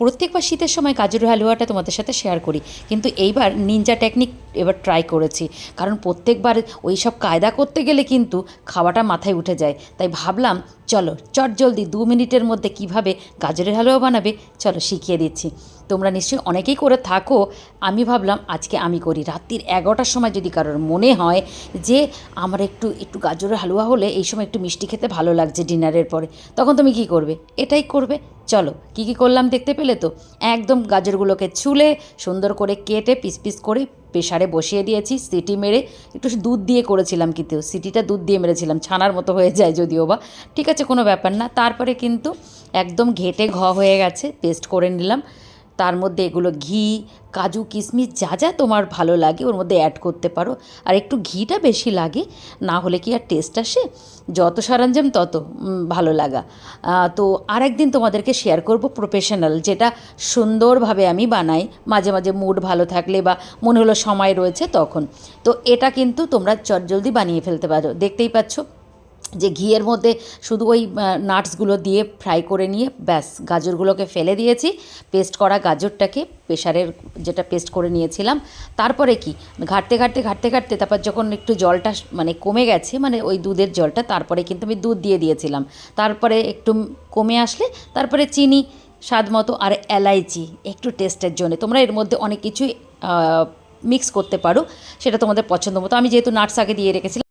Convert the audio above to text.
প্রত্যেকবার শীতের সময় গাজরের হালুয়াটা তোমাদের সাথে শেয়ার করি। কিন্তু এইবার নিনজা টেকনিক এবার ট্রাই করেছি। কারণ প্রত্যেকবার ওই সব কায়দা করতে গেলে কিন্তু খাওয়াটা মাথায় উঠে যায়। তাই ভাবলাম, চলো চট জলদি দু মিনিটের মধ্যে কীভাবে গাজরের হালুয়া বানাবে, চলো শিখিয়ে দিচ্ছি। তোমরা নিশ্চয়ই অনেকেই করে থাকো, আমি ভাবলাম আজকে আমি করি। রাত্রির এগারোটার সময় যদি কারোর মনে হয় যে, আমার একটু একটু গাজরের হালুয়া হলে এই সময় একটু মিষ্টি খেতে ভালো লাগছে ডিনারের পরে, তখন তুমি কি করবে? এটাই করবে। চলো, কি কি করলাম দেখতে পেলে তো? একদম গাজরগুলোকে ছুলে সুন্দর করে কেটে পিস পিস করে প্রেশারে বসিয়ে দিয়েছি, সিটি মেরে। একটু দুধ দিয়ে করেছিলাম কিন্তু, সিটিটা দুধ দিয়ে মেরেছিলাম, ছানার মতো হয়ে যায় যদিও বা। ঠিক আছে, কোনো ব্যাপার না। তারপরে কিন্তু একদম ঘেটে ঘ হয়ে গেছে, পেস্ট করে নিলাম। তার মধ্যে এগুলো ঘি, কাজু, কিশমিশ, যা যা তোমার ভালো লাগে ওর মধ্যে অ্যাড করতে পারো। আর একটু ঘিটা বেশি লাগে, না হলে কি আর টেস্ট আসে? যত সরঞ্জাম তত ভালো লাগা। তো আর একদিন তোমাদেরকে শেয়ার করব প্রফেশনাল যেটা সুন্দরভাবে আমি বানাই। মাঝে মাঝে মুড ভালো থাকলে বা মনে হলো সময় রয়েছে তখন। তো এটা কিন্তু তোমরা চটজলদি বানিয়ে ফেলতে পারো। দেখতেই পাচ্ছ? যে ঘিয়ের মধ্যে শুধু ওই নাটসগুলো দিয়ে ফ্রাই করে নিয়ে ব্যাস, গাজরগুলোকে ফেলে দিয়েছি। পেস্ট করা গাজরটাকে প্রেশারের যেটা পেস্ট করে নিয়েছিলাম। তারপরে কি? ঘাটতে ঘাটতে ঘাটতে ঘাটতে তারপর যখন একটু জলটা মানে কমে গেছে মানে ওই দুধের জলটা, তারপরে কিন্তু আমি দুধ দিয়ে দিয়েছিলাম। তারপরে একটু কমে আসলে তারপরে চিনি, স্বাদ মতো আর এলাইচি, একটু টেস্টের জন্য। তোমরা এর মধ্যে অনেক কিছুই মিক্স করতে পারো, সেটা তোমাদের পছন্দ মতো। আমি যেহেতু নাটস আগে দিয়ে রেখেছিলাম